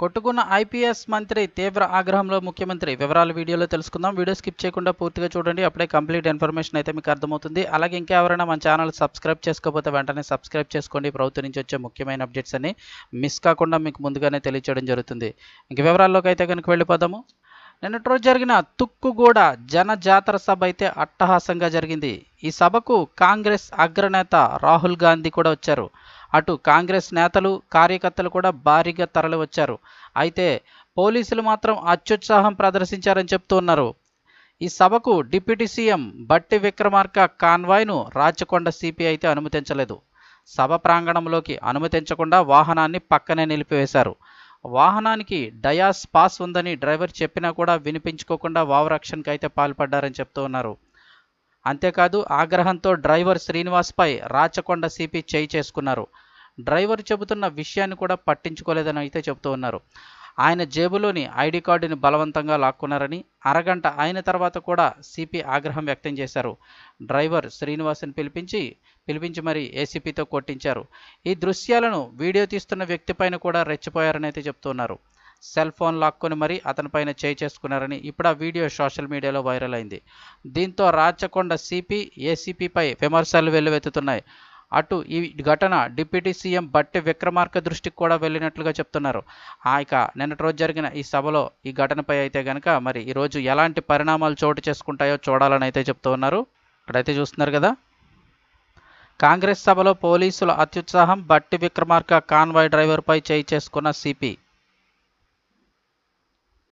కొట్టుకున్న IPS మంత్రి తీవ్ర ఆగ్రహంలో ముఖ్యమంత్రి వివరాలు వీడియోలో తెలుసుకుందాం. వీడియో స్కిప్ చేయకుండా పూర్తిగా చూడండి. అప్పుడే కంప్లీట్ ఇన్ఫర్మేషన్ అయితే మీకు అర్థమవుతుంది. అలాగే ఇంకా ఎవరైనా మన ఛానల్ సబ్స్క్రైబ్ చేసుకోకపోతే వెంటనే సబ్స్క్రైబ్ చేసుకోండి. ప్రభుత్వం నుంచి వచ్చే ముఖ్యమైన అప్డేట్స్ అన్ని మిస్ కాకుండా మీకు ముందుగానే తెలియచేయడం జరుగుతుంది. ఇంక వివరాల్లోకి అయితే కనుక వెళ్ళిపోదాము. నిన్నటి రోజు జరిగిన తుక్కుగూడ జన జాతర సభ అయితే అట్టహాసంగా జరిగింది. ఈ సభకు కాంగ్రెస్ అగ్రనేత రాహుల్ గాంధీ కూడా వచ్చారు. అటు కాంగ్రెస్ నేతలు కార్యకర్తలు కూడా భారీగా తరలి వచ్చారు అయితే పోలీసులు మాత్రం అత్యుత్సాహం ప్రదర్శించారని చెప్తూ ఉన్నారు. ఈ సభకు డిప్యూటీ సీఎం బట్టి విక్రమార్క కాన్వాయ్ను రాచకొండ సిపి అయితే అనుమతించలేదు. సభ ప్రాంగణంలోకి అనుమతించకుండా వాహనాన్ని పక్కనే నిలిపివేశారు. వాహనానికి డయాస్ పాస్ ఉందని డ్రైవర్ చెప్పినా కూడా వినిపించుకోకుండా వావరక్షణకి అయితే పాల్పడ్డారని చెప్తూ ఉన్నారు. అంతేకాదు ఆగ్రహంతో డ్రైవర్ శ్రీనివాస్పై రాచకొండ సిపి చేయి చేసుకున్నారు. డ్రైవర్ చెబుతున్న విషయాన్ని కూడా పట్టించుకోలేదని అయితే చెబుతూ ఉన్నారు. ఆయన జేబులోని ఐడి కార్డుని బలవంతంగా లాక్కున్నారని అరగంట అయిన తర్వాత కూడా సిపి ఆగ్రహం వ్యక్తం చేశారు. డ్రైవర్ శ్రీనివాస్ని పిలిపించి పిలిపించి మరి ఏసీపీతో కొట్టించారు. ఈ దృశ్యాలను వీడియో తీస్తున్న వ్యక్తిపైన కూడా రెచ్చిపోయారని అయితే చెప్తున్నారు సెల్ ఫోన్ లాక్కొని మరి అతనిపైన చేయి చేసుకున్నారని ఇప్పుడు ఆ వీడియో సోషల్ మీడియాలో వైరల్ అయింది. దీంతో రాచకొండ సిపి ఏసీపీపై విమర్శలు వెల్లువెత్తుతున్నాయి. అటు ఈ ఘటన డిప్యూటీ సీఎం బట్టి విక్రమార్క దృష్టికి కూడా వెళ్ళినట్లుగా చెప్తున్నారు. ఆ ఇక నిన్నటి రోజు జరిగిన ఈ సభలో ఈ ఘటనపై అయితే కనుక మరి ఈరోజు ఎలాంటి పరిణామాలు చోటు చేసుకుంటాయో చూడాలని అయితే చెప్తూ ఉన్నారు. ఇక్కడైతే చూస్తున్నారు కదా. కాంగ్రెస్ సభలో పోలీసుల అత్యుత్సాహం బట్టి విక్రమార్క కాన్వాయ్ డ్రైవర్పై చేయి చేసుకున్న సిపి.